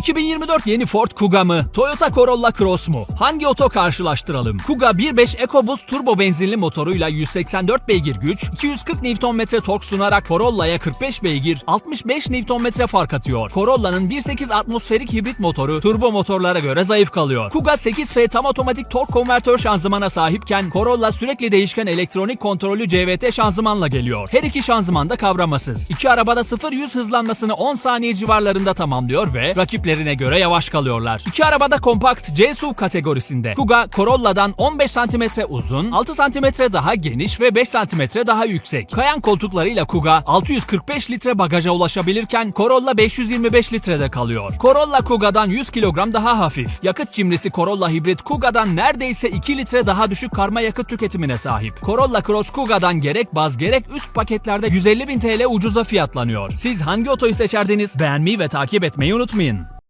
2024 yeni Ford Kuga mı? Toyota Corolla Cross mu? Hangi oto karşılaştıralım? Kuga 1.5 EcoBoost turbo benzinli motoruyla 184 beygir güç, 240 Nm tork sunarak Corolla'ya 45 beygir, 65 Nm fark atıyor. Corolla'nın 1.8 atmosferik hibrit motoru turbo motorlara göre zayıf kalıyor. Kuga 8F tam otomatik tork konvertör şanzımana sahipken Corolla sürekli değişken elektronik kontrollü CVT şanzımanla geliyor. Her iki şanzıman da kavramasız. İki arabada 0-100 hızlanmasını 10 saniye civarlarında tamamlıyor ve rakiplerine göre yavaş kalıyorlar. İki arabada kompakt C-SUV kategorisinde. Kuga Corolla'dan 15 cm uzun, 6 cm daha geniş ve 5 cm daha yüksek. Kayan koltuklarıyla Kuga 645 litre bagaja ulaşabilirken Corolla 525 litrede kalıyor. Corolla Kuga'dan 100 kilogram daha hafif. Yakıt cimrisi Corolla hibrit Kuga'dan neredeyse 2 litre daha düşük karma yakıt tüketimine sahip. Corolla Cross Kuga'dan gerek baz gerek üst paketlerde 150 bin TL ucuza fiyatlanıyor. Siz hangi otoyu seçerdiniz? Beğenmeyi ve takip etmeyi unutmayın.